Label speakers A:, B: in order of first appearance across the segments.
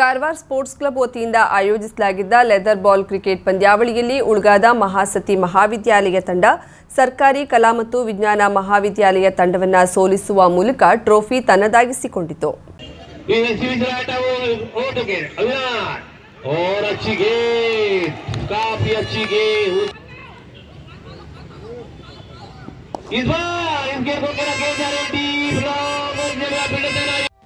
A: Karwar sports club ವತಿಯಿಂದ ಆಯೋಜಿಸಲಾಗಿದ್ದ leather ball cricket ಪಂದ್ಯಾವಳಿಯಲ್ಲಿ ಉಳ್ಗಾದ ಮಹಾಸತಿ ಮಹಾವಿದ್ಯಾಲಯ ತಂಡ, ಸರ್ಕಾರಿ ಕಲಾ ಮತ್ತು ವಿಜ್ಞಾನ ಮಹಾವಿದ್ಯಾಲಯ ತಂಡವನ್ನು ಸೋಲಿಸುವ ಮೂಲಕ ಟ್ರೋಫಿ ತನ್ನದಾಗಿಸಿಕೊಂಡಿತು.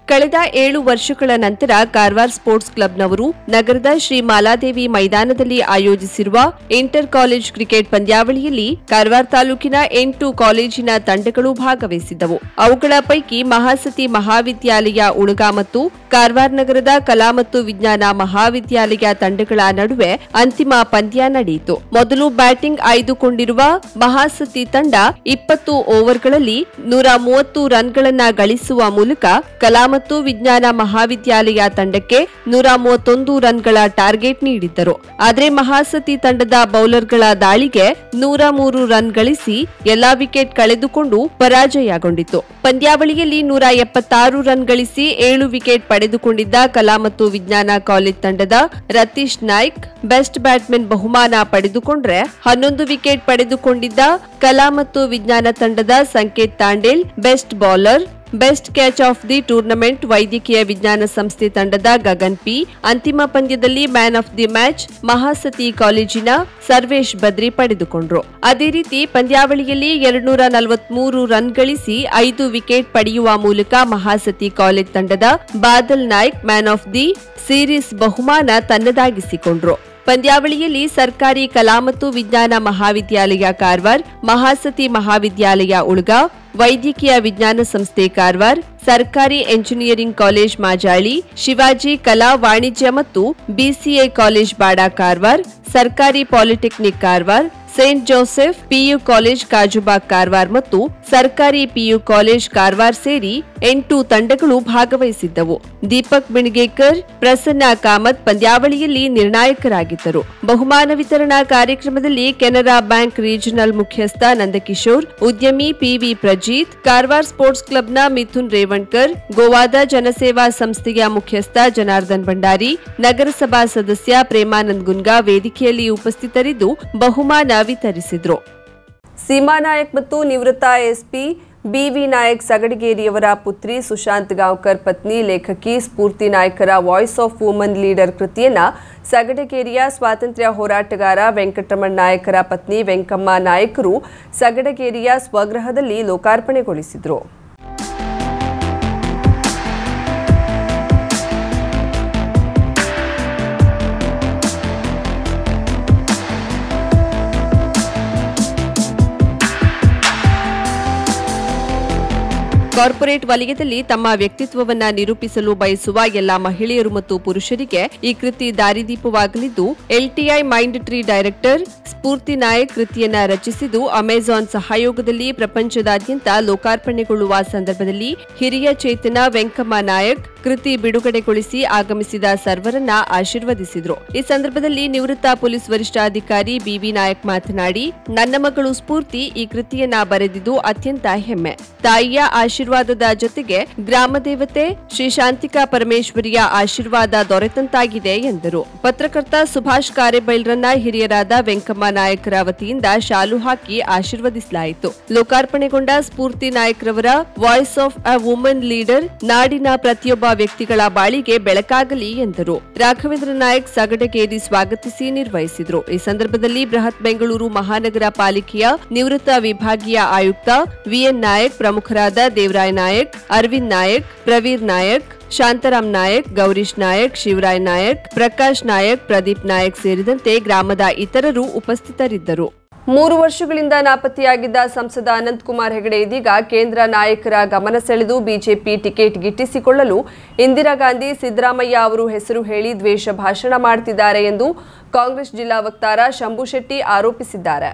A: ಕಳೆದ ಏಳು ವರ್ಷಗಳ ನಂತರ ಕಾರವಾರ ಸ್ಪೋರ್ಟ್ಸ್ ಕ್ಲಬ್ನವರು ನಗರದ ಶ್ರೀ ಮಾಲಾದೇವಿ ಮೈದಾನದಲ್ಲಿ ಆಯೋಜಿಸಿರುವ ಇಂಟರ್ ಕಾಲೇಜ್ ಕ್ರಿಕೆಟ್ ಪಂದ್ಯಾವಳಿಯಲ್ಲಿ ಕಾರವಾರ ತಾಲೂಕಿನ ಎಂಟು ಕಾಲೇಜಿನ ತಂಡಗಳು ಭಾಗವಹಿಸಿದ್ದವು. ಅವುಗಳ ಪೈಕಿ ಮಹಾಸತಿ ಮಹಾವಿದ್ಯಾಲಯ ಉಣಗ ಮತ್ತು ಕಾರವಾರ ನಗರದ ಕಲಾ ಮತ್ತು ವಿಜ್ಞಾನ ಮಹಾವಿದ್ಯಾಲಯ ತಂಡಗಳ ನಡುವೆ ಅಂತಿಮ ಪಂದ್ಯ ನಡೆಯಿತು. ಮೊದಲು ಬ್ಯಾಟಿಂಗ್ ಆಯ್ದುಕೊಂಡಿರುವ ಮಹಾಸತಿ ತಂಡ ಇಪ್ಪತ್ತು ಓವರ್ಗಳಲ್ಲಿ ನೂರ ಮೂವತ್ತು ರನ್ಗಳನ್ನ ಗಳಿಸುವ ಮೂಲಕ ಕಲಾ ಮತ್ತು ವಿಜ್ಞಾನ ಮಹಾವಿದ್ಯಾಲಯ ತಂಡಕ್ಕೆ ನೂರ ಮೂವತ್ತೊಂದು ರನ್ಗಳ ಟಾರ್ಗೆಟ್ ನೀಡಿದ್ದರು. ಆದರೆ ಮಹಾಸತಿ ತಂಡದ ಬೌಲರ್ಗಳ ದಾಳಿಗೆ ನೂರ ಮೂರು ರನ್ ಗಳಿಸಿ ಎಲ್ಲಾ ವಿಕೆಟ್ ಕಳೆದುಕೊಂಡು ಪರಾಜಯಗೊಂಡಿತು ಪಂದ್ಯಾವಳಿಯಲ್ಲಿ ನೂರ ಎಪ್ಪತ್ತಾರು ರನ್ ಗಳಿಸಿ ಏಳು ವಿಕೆಟ್ ಪಡೆದುಕೊಂಡಿದ್ದ ಕಲಾ ಮತ್ತು ವಿಜ್ಞಾನ ಕಾಲೇಜ್ ತಂಡದ ರತೀಶ್ ನಾಯ್ಕ್ ಬೆಸ್ಟ್ ಬ್ಯಾಟ್ಮನ್ ಬಹುಮಾನ ಪಡೆದುಕೊಂಡ್ರೆ ಹನ್ನೊಂದು ವಿಕೆಟ್ ಪಡೆದುಕೊಂಡಿದ್ದ ಕಲಾ ಮತ್ತು ವಿಜ್ಞಾನ ತಂಡದ Sanket Tandel best bowler best catch of the tournament ವೈದ್ಯಕೀಯ ವಿಜ್ಞಾನ ಸಂಸ್ಥೆ ತಂಡದ ಗಗನ್ ಪಿ. ಅಂತಿಮ ಪಂದ್ಯದಲ್ಲಿ man of the match Mahasati ಕಾಲೇಜಿನ ಸರ್ವೇಶ್ ಬದ್ರಿ ಪಡೆದುಕೊಂಡ್ರು. ಅದೇ ರೀತಿ ಪಂದ್ಯಾವಳಿಯಲ್ಲಿ ಎರಡ್ನೂರ ನಲವತ್ಮೂರು ರನ್ ಗಳಿಸಿ ಐದು ವಿಕೆಟ್ ಪಡೆಯುವ ಮೂಲಕ ಮಹಾಸತಿ ಕಾಲೇಜ್ ತಂಡದ Badal Naik man of the series ಬಹುಮಾನ ತನ್ನದಾಗಿಸಿಕೊಂಡ್ರು. ಪಂದ್ಯಾವಳಿಯಲ್ಲಿ ಸರ್ಕಾರಿ ಕಲಾ ಮತ್ತು ವಿಜ್ಞಾನ ಮಹಾವಿದ್ಯಾಲಯ ಕಾರವಾರ್, ಮಹಾಸತಿ ಮಹಾವಿದ್ಯಾಲಯ ಉಳ್ಗ, ವೈದ್ಯಕೀಯ ವಿಜ್ಞಾನ ಸಂಸ್ಥೆ ಕಾರವಾರ್, ಸರ್ಕಾರಿ ಎಂಜಿನಿಯರಿಂಗ್ ಕಾಲೇಜ್ ಮಾಜಾಳಿ, ಶಿವಾಜಿ ಕಲಾ ವಾಣಿಜ್ಯ ಮತ್ತು ಬಿಸಿಎ ಕಾಲೇಜ್ ಬಾಡಾ ಕಾರವಾರ್, ಸರ್ಕಾರಿ polytechnic Karwar Saint Joseph, PU college Kajubag Karwar ಮತ್ತು ಸರ್ಕಾರಿ ಪಿಯು ಕಾಲೇಜ್ ಕಾರವಾರ್ ಸೇರಿ ಎಂಟು ತಂಡಗಳು ಭಾಗವಹಿಸಿದ್ದವು. ದೀಪಕ್ ಬಿಣಗೇಕರ್, ಪ್ರಸನ್ನ ಕಾಮತ್ ಪಂದ್ಯಾವಳಿಯಲ್ಲಿ ನಿರ್ಣಾಯಕರಾಗಿದ್ದರು. ಬಹುಮಾನ ವಿತರಣಾ ಕಾರ್ಯಕ್ರಮದಲ್ಲಿ ಕೆನರಾ ಬ್ಯಾಂಕ್ ರೀಜನಲ್ ಮುಖ್ಯಸ್ಥ ನಂದಕಿಶೋರ್, ಉದ್ಯಮಿ ಪಿವಿ ಪ್ರಜೀತ್, ಕಾರವಾರ್ ಸ್ಪೋರ್ಟ್ಸ್ ಕ್ಲಬ್ನ ಮಿಥುನ್ ರೇವಣ್ಕರ್, ಗೋವಾದ ಜನಸೇವಾ ಸಂಸ್ಥೆಯ ಮುಖ್ಯಸ್ಥ ಜನಾರ್ದನ್ ಭಂಡಾರಿ, ನಗರಸಭಾ ಸದಸ್ಯ ಪ್ರೇಮಾನಂದ್ ಗುನ್ಗಾ ವೇದಿಕೆಯಲ್ಲಿ ಉಪಸ್ಥಿತರಿದ್ದು ಬಹುಮಾನ ವಿತರಿಸಿದ್ರು ಸೀಮಾ ನಾಯಕ್ ಮತ್ತು ನಿವೃತ್ತ ಎಸ್ಪಿ ಬಿವಿ ನಾಯಕ್ ಸಗಡಗೇರಿಯವರ ಪುತ್ರಿ ಸುಶಾಂತ್ ಗಾಂವ್ಕರ್ ಪತ್ನಿ ಲೇಖಕಿ ಸ್ಫೂರ್ತಿ ನಾಯಕರ ವಾಯ್ಸ್ ಆಫ್ ವುಮನ್ ಲೀಡರ್ ಕೃತಿಯನ್ನು ಸಗಡಗೇರಿಯ ಸ್ವಾತಂತ್ರ್ಯ ಹೋರಾಟಗಾರ ವೆಂಕಟರಮಣ್ ನಾಯಕರ ಪತ್ನಿ ವೆಂಕಮ್ಮ ನಾಯಕರು ಸಗಡಗೇರಿಯ ಸ್ವಗೃಹದಲ್ಲಿ ಲೋಕಾರ್ಪಣೆಗೊಳಿಸಿದರು. ಕಾರ್ಪೊರೇಟ್ ವಲಯದಲ್ಲಿ ತಮ್ಮ ವ್ಯಕ್ತಿತ್ವವನ್ನ ನಿರೂಪಿಸಲು ಬಯಸುವ ಎಲ್ಲಾ ಮಹಿಳೆಯರು ಮತ್ತು ಪುರುಷರಿಗೆ ಈ ಕೃತಿ ದಾರಿದೀಪವಾಗಲಿದ್ದು LTI Mindtree director Spoorthi Naik ಕೃತಿಯನ್ನ ರಚಿಸಿದ್ದು ಅಮೆಜಾನ್ ಸಹಯೋಗದಲ್ಲಿ ಪ್ರಪಂಚದಾದ್ಯಂತ ಲೋಕಾರ್ಪಣೆಗೊಳ್ಳುವ ಸಂದರ್ಭದಲ್ಲಿ ಹಿರಿಯ ಚೇತನ ವೆಂಕಮ್ಮ ನಾಯಕ್ ಕೃತಿ ಬಿಡುಗಡೆಗೊಳಿಸಿ ಆಗಮಿಸಿದ ಸರ್ವರನ್ನ ಆಶೀರ್ವದಿಸಿದರು. ಈ ಸಂದರ್ಭದಲ್ಲಿ ನಿವೃತ್ತ ಪೊಲೀಸ್ ವರಿಷ್ಠಾಧಿಕಾರಿ ಬಿವಿ ನಾಯಕ್ ಮಾತನಾಡಿ, ನನ್ನ ಮಗಳು ಸ್ಫೂರ್ತಿ ಈ ಕೃತಿಯನ್ನ ಬರೆದಿದ್ದು ಅತ್ಯಂತ ಹೆಮ್ಮೆ. ತಾಯಿಯ ಆಶೀರ್ವಾದದ ಜೊತೆಗೆ ಗ್ರಾಮ ದೇವತೆ ಶ್ರೀ ಶಾಂತಿಕಾ ಪರಮೇಶ್ವರಿಯ ಆಶೀರ್ವಾದ ದೊರೆತಂತಾಗಿದೆ ಎಂದರು. ಪತ್ರಕರ್ತ ಸುಭಾಷ್ ಕಾರೆಬೈಲ್ರನ್ನ ಹಿರಿಯರಾದ ವೆಂಕಮ್ಮ ನಾಯಕರ ವತಿಯಿಂದ ಶಾಲು ಹಾಕಿ ಆಶೀರ್ವದಿಸಲಾಯಿತು. ಲೋಕಾರ್ಪಣೆಗೊಂಡ Spoorthi ನಾಯಕರವರ voice of a woman leader ನಾಡಿನ ಪ್ರತಿಯೊಬ್ಬ ವ್ಯಕ್ತಿಗಳ ಬಾಳಿಗೆ ಬೆಳಕಾಗಲಿ ಎಂದರು. ರಾಘವೇಂದ್ರ ನಾಯಕ್ ಸಗಟಗೇರಿ ಸ್ವಾಗತಿಸಿ ನಿರ್ವಹಿಸಿದರು. ಈ ಸಂದರ್ಭದಲ್ಲಿ ಬೃಹತ್ ಬೆಂಗಳೂರು ಮಹಾನಗರ ಪಾಲಿಕೆಯ ನಿವೃತ್ತ ವಿಭಾಗೀಯ ಆಯುಕ್ತ ವಿಎನ್ ನಾಯಕ್, ಪ್ರಮುಖರಾದ ದೇವರಾಯ್ ನಾಯಕ್, ಅರವಿಂದ್ ನಾಯಕ್, ಪ್ರವೀರ್ ನಾಯಕ್, ಶಾಂತರಾಮ್ ನಾಯಕ್, ಗೌರೀಶ್ ನಾಯಕ್, ಶಿವರಾಯ್ ನಾಯಕ್, ಪ್ರಕಾಶ್ ನಾಯಕ್, ಪ್ರದೀಪ್ ನಾಯಕ್ ಸೇರಿದಂತೆ ಗ್ರಾಮದ ಇತರರು ಉಪಸ್ಥಿತರಿದ್ದರು. ಮೂರು ವರ್ಷಗಳಿಂದ ನಾಪತ್ತೆಯಾಗಿದ್ದ ಸಂಸದ ಅನಂತಕುಮಾರ್ ಹೆಗಡೆ ಇದೀಗ ಕೇಂದ್ರ ನಾಯಕರ ಗಮನ ಸೆಳೆದು ಬಿಜೆಪಿ ಟಿಕೆಟ್ ಗಿಟ್ಟಿಸಿಕೊಳ್ಳಲು ಇಂದಿರಾ ಗಾಂಧಿ, ಸಿದ್ದರಾಮಯ್ಯ ಅವರು ಹೆಸರು ಹೇಳಿ ದ್ವೇಷ ಭಾಷಣ ಮಾಡುತ್ತಿದ್ದಾರೆ ಎಂದು ಕಾಂಗ್ರೆಸ್ ಜಿಲ್ಲಾ ವಕ್ತಾರ ಶಂಭು ಶೆಟ್ಟಿ ಆರೋಪಿಸಿದ್ದಾರೆ.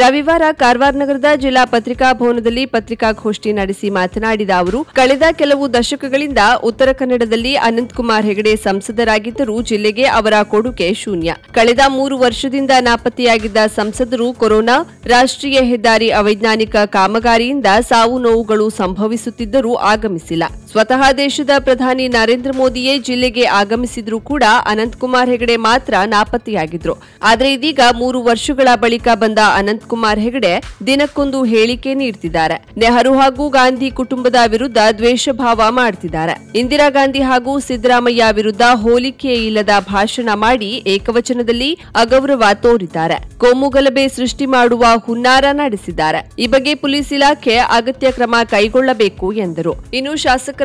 A: ರವಿವಾರ ಕಾರವಾರ ನಗರದ ಜಿಲ್ಲಾ ಪತ್ರಿಕಾ ಭವನದಲ್ಲಿ ಪತ್ರಿಕಾಗೋಷ್ಠಿ ನಡೆಸಿ ಮಾತನಾಡಿದ ಅವರು, ಕಳೆದ ಕೆಲವು ದಶಕಗಳಿಂದ ಉತ್ತರ ಕನ್ನಡದಲ್ಲಿ ಅನಂತಕುಮಾರ್ ಹೆಗಡೆ ಸಂಸದರಾಗಿದ್ದರೂ ಜಿಲ್ಲೆಗೆ ಅವರ ಕೊಡುಗೆ ಶೂನ್ಯ. ಕಳೆದ ಮೂರು ವರ್ಷದಿಂದ ನಾಪತ್ತೆಯಾಗಿದ್ದ ಸಂಸದರು ಕೊರೋನಾ, ರಾಷ್ಟ್ರೀಯ ಹೆದ್ದಾರಿ ಅವೈಜ್ಞಾನಿಕ ಕಾಮಗಾರಿಯಿಂದ ಸಾವು ನೋವುಗಳು ಸಂಭವಿಸುತ್ತಿದ್ದರೂ ಆಗಮಿಸಿಲ್ಲ. ಸ್ವತಃ ದೇಶದ ಪ್ರಧಾನಿ ನರೇಂದ್ರ ಮೋದಿಯೇ ಜಿಲ್ಲೆಗೆ ಆಗಮಿಸಿದ್ರೂ ಕೂಡ ಅನಂತಕುಮಾರ್ ಹೆಗಡೆ ಮಾತ್ರ ನಾಪತ್ತೆಯಾಗಿದ್ರು. ಆದರೆ ಇದೀಗ ಮೂರು ವರ್ಷಗಳ ಬಳಿಕ ಬಂದ ಅನಂತಕುಮಾರ್ ಹೆಗಡೆ ದಿನಕ್ಕೊಂದು ಹೇಳಿಕೆ ನೀಡ್ತಿದ್ದಾರೆ. ನೆಹರು ಹಾಗೂ ಗಾಂಧಿ ಕುಟುಂಬದ ವಿರುದ್ಧ ದ್ವೇಷಭಾವ ಮಾಡುತ್ತಿದ್ದಾರೆ ಇಂದಿರಾ ಗಾಂಧಿ ಹಾಗೂ ಸಿದ್ದರಾಮಯ್ಯ ವಿರುದ್ಧ ಹೋಲಿಕೆ ಇಲ್ಲದ ಭಾಷಣ ಮಾಡಿ ಏಕವಚನದಲ್ಲಿ ಅಗೌರವ ತೋರಿದ್ದಾರೆ. ಕೋಮುಗಲಭೆ ಸೃಷ್ಟಿ ಮಾಡುವ ಹುನ್ನಾರ ನಡೆಸಿದ್ದಾರೆ. ಈ ಬಗ್ಗೆ ಪೊಲೀಸ್ ಇಲಾಖೆ ಅಗತ್ಯ ಕ್ರಮ ಕೈಗೊಳ್ಳಬೇಕು ಎಂದರು. ಇನ್ನು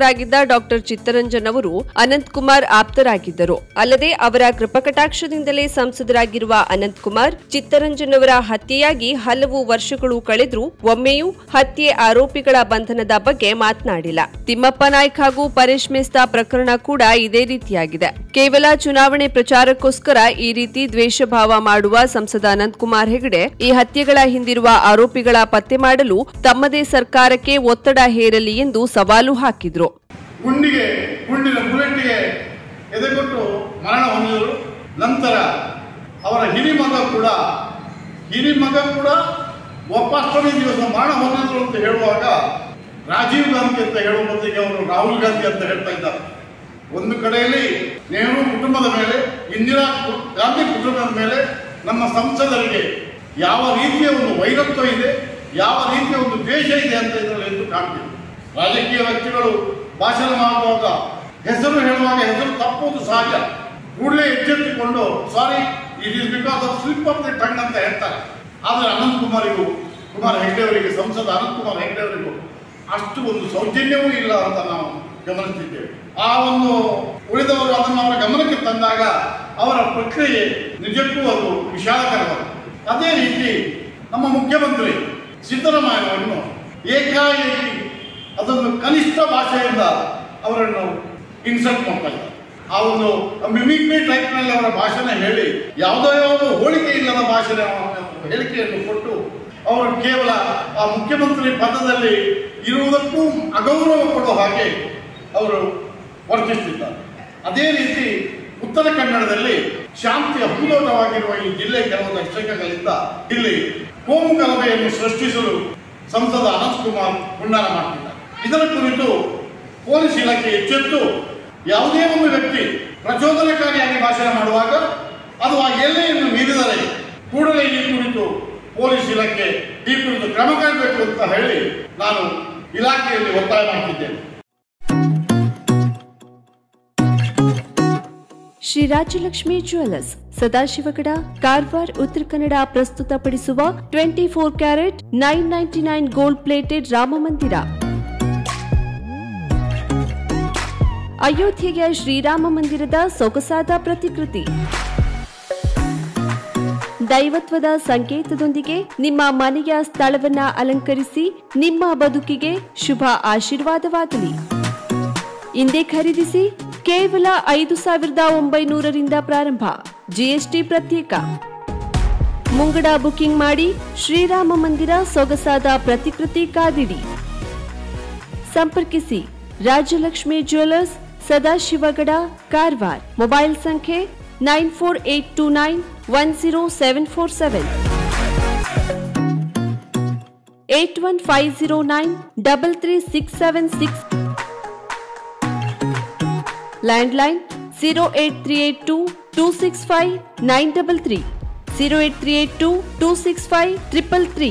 A: ಶಾಸಕರಾಗಿದ್ದ ಡಾಕ್ಟರ್ ಚಿತ್ತರಂಜನ್ ಅವರು ಅನಂತಕುಮಾರ್ ಆಪ್ತರಾಗಿದ್ದರು. ಅಲ್ಲದೆ ಅವರ ಕೃಪಕಟಾಕ್ಷದಿಂದಲೇ ಸಂಸದರಾಗಿರುವ ಅನಂತಕುಮಾರ್ ಚಿತ್ತರಂಜನ್ ಅವರ ಹತ್ಯೆಯಾಗಿ ಹಲವು ವರ್ಷಗಳು ಕಳೆದರೂ ಒಮ್ಮೆಯೂ ಹತ್ಯೆ ಆರೋಪಿಗಳ ಬಂಧನದ ಬಗ್ಗೆ ಮಾತನಾಡಿಲ್ಲ. ತಿಮ್ಮಪ್ಪ ನಾಯ್ಕ ಹಾಗೂ ಪರೇಶ್ ಮೇಸ್ತಾ ಪ್ರಕರಣ ಕೂಡ ಇದೇ ರೀತಿಯಾಗಿದೆ. ಕೇವಲ ಚುನಾವಣೆ ಪ್ರಚಾರಕ್ಕೋಸ್ಕರ ಈ ರೀತಿ ದ್ವೇಷಭಾವ ಮಾಡುವ ಸಂಸದ ಅನಂತಕುಮಾರ್ ಹೆಗಡೆ ಈ ಹತ್ಯೆಗಳ ಹಿಂದಿರುವ ಆರೋಪಿಗಳ ಪತ್ತೆ ಮಾಡಲು ತಮ್ಮದೇ ಸರ್ಕಾರಕ್ಕೆ ಒತ್ತಡ ಹೇರಲಿ ಎಂದು ಸವಾಲು ಹಾಕಿದ್ರು.
B: ಗುಂಡಿಗೆ ಗುಂಡಿನ ಬುಲೆಟ್ಗೆ ಎದೆಗೊಟ್ಟು ಮರಣ ಹೊಂದಿದರು. ನಂತರ ಅವರ ಹಿರಿಮಗ ಕೂಡ ಹಿರಿಮಗ ಕೂಡ ಒಪ್ಪಾಷ್ಟಮಿ ದಿವಸ ಮರಣ ಹೊಂದಿದ್ರು ಅಂತ ಹೇಳುವಾಗ ರಾಜೀವ್ ಗಾಂಧಿ ಅಂತ ಹೇಳುವ ಬದಲಿಗೆ ಅವರು ರಾಹುಲ್ ಗಾಂಧಿ ಅಂತ ಹೇಳ್ತಾ ಇದ್ದಾರೆ. ಒಂದು ಕಡೆಯಲ್ಲಿ ನೆಹರು ಕುಟುಂಬದ ಮೇಲೆ, ಇಂದಿರಾ ಗಾಂಧಿ ಕುಟುಂಬದ ಮೇಲೆ ನಮ್ಮ ಸಂಸದರಿಗೆ ಯಾವ ರೀತಿಯ ಒಂದು ವೈರತ್ವ ಇದೆ, ಯಾವ ರೀತಿಯ ಒಂದು ದ್ವೇಷ ಇದೆ ಅಂತ ಇದರಲ್ಲಿ ಎಂದು ಕಾಣ್ತೀವಿ ರಾಜಕೀಯ ವ್ಯಕ್ತಿಗಳು ಭಾಷಣ ಮಾಡುವಾಗ ಹೆಸರು ಹೇಳುವಾಗ ಹೆಸರು ತಪ್ಪುವುದು ಸಹಜ ಕೂಡಲೇ ಎಚ್ಚೆತ್ತುಕೊಂಡು sorry it is because of slip of the tongue ಅಂತ ಹೇಳ್ತಾರೆ. ಆದರೆ ಅನಂತ್ ಕುಮಾರಿಗೂ ಕುಮಾರ್ ಹೆಗ್ಡೆ ಅವರಿಗೆ ಸಂಸದ ಅನಂತ್ ಕುಮಾರ್ ಹೆಗ್ಡೆ ಅವರಿಗೂ ಅಷ್ಟು ಒಂದು ಸೌಜನ್ಯವೂ ಇಲ್ಲ ಅಂತ ನಾವು ಗಮನಿಸಿದ್ದೇವೆ ಆ ಒಂದು ಉಳಿದವರು ಅದನ್ನು ಅವರ ಗಮನಕ್ಕೆ ತಂದಾಗ ಅವರ ಪ್ರಕ್ರಿಯೆ ನಿಜಕ್ಕೂ ಅದು ವಿಷಾದಕರವಾದ ಅದೇ ರೀತಿ ನಮ್ಮ ಮುಖ್ಯಮಂತ್ರಿ ಸಿದ್ದರಾಮಯ್ಯನವರನ್ನು ಏಕಾಏಕಿ ಅದೊಂದು ಕನಿಷ್ಠ ಭಾಷೆಯಿಂದ ಅವರನ್ನು ಇನ್ಸಲ್ಟ್ ಮಾಡ್ತಾ ಇದ್ದಾರೆ ಆ ಒಂದು ಮಿಮಿಕ್ರಿ ಟೈಪ್ನಲ್ಲಿ ಅವರ ಭಾಷಣ ಹೇಳಿ, ಯಾವುದೋ ಯಾವುದೋ ಹೋಳಿಕೆ ಇಲ್ಲದ ಭಾಷಣ ಹೇಳಿಕೆಯನ್ನು ಕೊಟ್ಟು, ಅವರು ಕೇವಲ ಆ ಮುಖ್ಯಮಂತ್ರಿ ಪದದಲ್ಲಿ ಇರುವುದಕ್ಕೂ ಅಗೌರವ ಕೊಡುವ ಹಾಗೆ ಅವರು ವರ್ತಿಸುತ್ತಿದ್ದಾರೆ. ಅದೇ ರೀತಿ ಉತ್ತರ ಕನ್ನಡದಲ್ಲಿ ಶಾಂತಿಯ ಭೂಲೋಕವಾಗಿರುವ ಈ ಜಿಲ್ಲೆ ಕೆಲವು ದಶಕಗಳಿಂದ ಇಲ್ಲಿ ಕೋಮು ಗಲಭೆಯನ್ನು ಸೃಷ್ಟಿಸಲು ಸಂಸದ ಅನಂತ್ ಕುಮಾರ್ ಹುನ್ನಾರ ಇದರ ಕುರಿತು ಪೊಲೀಸ್ ಇಲಾಖೆ ಎಚ್ಚೆತ್ತು ಯಾವುದೇ ಒಂದು ವ್ಯಕ್ತಿ ಪ್ರಚೋದನಕಾರಿಯಾಗಿ ಭಾಷಣ ಮಾಡುವಾಗ ಅದು ಆ ಎಲ್ಲೆಯನ್ನು ಮೀರಿದರೆ ಕೂಡಲೇ ಈ ಕುರಿತು ಪೊಲೀಸ್ ಇಲಾಖೆ ಈ ಕುರಿತು ಕ್ರಮ ಕೈಬೇಕು ಅಂತ ಹೇಳಿ ನಾನು ಇಲಾಖೆಯಲ್ಲಿ ಒತ್ತಾಯ ಮಾಡುತ್ತಿದ್ದೇನೆ.
A: ಶ್ರೀ ರಾಜಲಕ್ಷ್ಮಿ ಜುವೆಲರ್ಸ್ ಸದಾಶಿವಗಡ, ಕಾರವಾರ, ಉತ್ತರ ಕನ್ನಡ ಪ್ರಸ್ತುತಪಡಿಸುವ twenty four carat nine ninety nine gold plated Rama ಅಯೋಧ್ಯೆಯ ಶ್ರೀರಾಮ ಮಂದಿರದ ಸೊಗಸಾದ ಪ್ರತಿಕೃತಿ. ದೈವತ್ವದ ಸಂಕೇತದೊಂದಿಗೆ ನಿಮ್ಮ ಮನೆಯ ಸ್ಥಳವನ್ನ ಅಲಂಕರಿಸಿ ನಿಮ್ಮ ಬದುಕಿಗೆ ಶುಭ ಆಶೀರ್ವಾದವಾಗಲಿ. ಇಂದೇ ಖರೀದಿಸಿ ಕೇವಲ ಐದು ಸಾವಿರದ ಒಂಬೈನೂರರಿಂದ ಪ್ರಾರಂಭ. ಜಿಎಸ್ಟಿ ಪ್ರತ್ಯೇಕ. ಮುಂಗಡ ಬುಕಿಂಗ್ ಮಾಡಿ ಶ್ರೀರಾಮ ಮಂದಿರ ಸೊಗಸಾದ ಪ್ರತಿಕೃತಿ ಕಾದಿಡಿ. ಸಂಪರ್ಕಿಸಿ ರಾಜಲಕ್ಷ್ಮಿ ಜ್ಯುವೆಲ್ಲರ್ಸ್ ಸದಾಶಿವಗಡ ಕಾರವಾರ ಮೊಬೈಲ್ ಸಂಖ್ಯೆ nine four eight two nine one zero seven four seven eight one five zero nine double three six seven six landline zero eight three eight two two six five nine double three zero eight three eight two two six five triple three